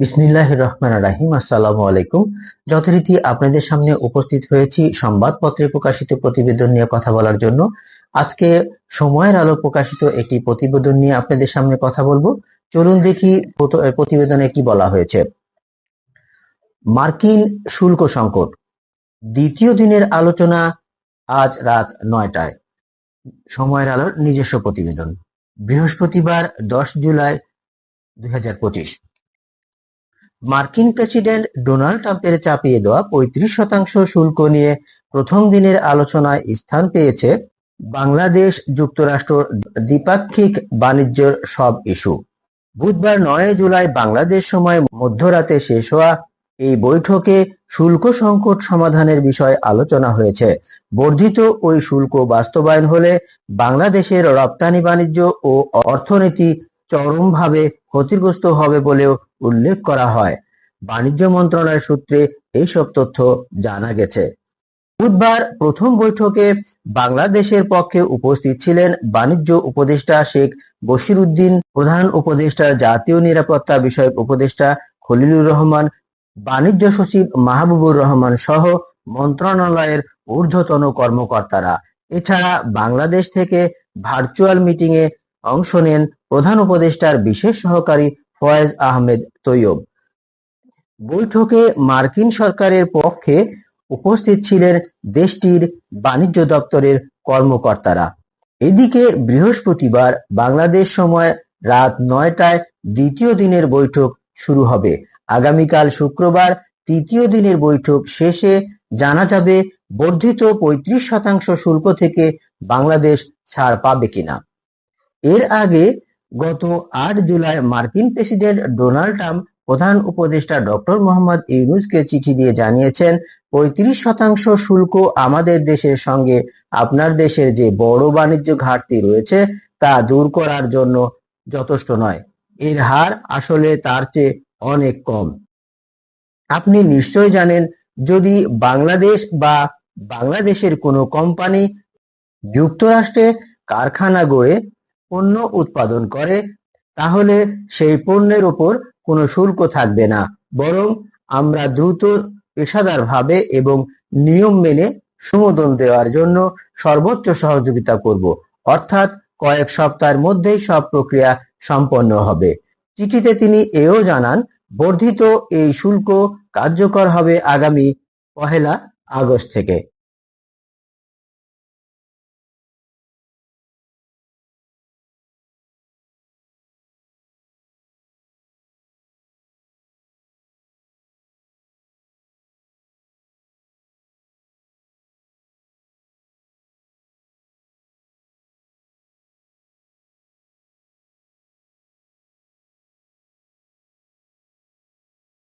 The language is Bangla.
বিসমিল্লাহ রহমান রাহিম। আসসালামু আলাইকুম। যথারীতি আপনাদের সামনে উপস্থিত হয়েছি সংবাদপত্রে প্রকাশিত প্রতিবেদন নিয়ে কথা বলার জন্য। আজকে সময়ের আলো প্রকাশিত একটি প্রতিবেদন নিয়ে আপনাদের সামনে কথা বলব। চলুন দেখি প্রতিবেদনে কি বলা হয়েছে। মার্কিন শুল্ক সংকট। দ্বিতীয় দিনের আলোচনা আজ রাত নয়টায়। সময়ের আলোর নিজস্ব প্রতিবেদন। বৃহস্পতিবার দশ জুলাই দুই হাজার পঁচিশ। মার্কিন প্রেসিডেন্ট ডোনাল্ড ট্রাম্পের চাপিয়ে দেওয়া পঁয়ত্রিশ শতাংশ শুল্ক নিয়ে প্রথম দিনের আলোচনায় স্থান পেয়েছে বাংলাদেশ যুক্তরাষ্ট্র দ্বিপাক্ষিক বাণিজ্যের সব ইস্যু। বুধবার নয় জুলাই বাংলাদেশ সময় মধ্যরাতে শেষ হওয়া এই বৈঠকে শুল্ক সংকট সমাধানের বিষয়ে আলোচনা হয়েছে। বর্ধিত ওই শুল্ক বাস্তবায়ন হলে বাংলাদেশের রপ্তানি বাণিজ্য ও অর্থনীতি চরমভাবে ক্ষতিগ্রস্ত হবে বলেও উল্লেখ করা হয়। বাণিজ্য মন্ত্রণালয় সূত্রে এইসব তথ্য জানা গেছে। বুধবার প্রথম বৈঠকে বাংলাদেশের পক্ষে উপস্থিত ছিলেন বাণিজ্য উপদেষ্টা শেখ বশিরউদ্দিন প্রধান উপদেষ্টা জাতীয় নিরাপত্তা বিষয়ক উপদেষ্টা খলিলুর রহমান, বাণিজ্য সচিব মাহবুবুর রহমান সহ মন্ত্রণালয়ের ঊর্ধ্বতন কর্মকর্তারা। এছাড়া বাংলাদেশ থেকে ভার্চুয়াল মিটিংয়ে অংশ নেন প্রধান উপদেষ্টার বিশেষ সহকারী ফয়েজ আহমেদ তৈয়ব। বৈঠকে মার্কিন সরকারের পক্ষে উপস্থিত ছিলেন দেশটির বাণিজ্য দপ্তরের কর্মকর্তারা। এদিকে বৃহস্পতিবার বাংলাদেশ সময় রাত নয়টায় দ্বিতীয় দিনের বৈঠক শুরু হবে। আগামীকাল শুক্রবার তৃতীয় দিনের বৈঠক শেষে জানা যাবে বর্ধিত পঁয়ত্রিশ শতাংশ শুল্ক থেকে বাংলাদেশ ছাড় পাবে কিনা। এর আগে গত আট জুলাই মার্কিন প্রেসিডেন্ট ডোনাল্ড ট্রাম্প প্রধান উপদেষ্টা ডক্টর মোহাম্মদ ইউনুসকে চিঠি দিয়ে জানিয়েছেন, পঁয়ত্রিশ শতাংশ শুল্ক আমাদের দেশের সঙ্গে আপনার দেশের যে বড় বাণিজ্য ঘাটতি রয়েছে তা দূর করার জন্য যথেষ্ট নয়। এর হার আসলে তার চেয়ে অনেক কম। আপনি নিশ্চয় জানেন, যদি বাংলাদেশ বা বাংলাদেশের কোনো কোম্পানি যুক্তরাষ্ট্রে কারখানা গড়ে পণ্য উৎপাদন করে, তাহলে সেই পণ্যের উপর কোনো শুল্ক থাকবে না। বরং আমরা দ্রুত পেশাদারভাবে এবং নিয়ম মেনে সমোদন দেওয়ার জন্য সর্বোচ্চ সহযোগিতা করব। অর্থাৎ কয়েক সপ্তাহের মধ্যেই সব প্রক্রিয়া সম্পন্ন হবে। চিঠিতে তিনি এও জানান, বর্ধিত এই শুল্ক কার্যকর হবে আগামী পহেলা আগস্ট থেকে।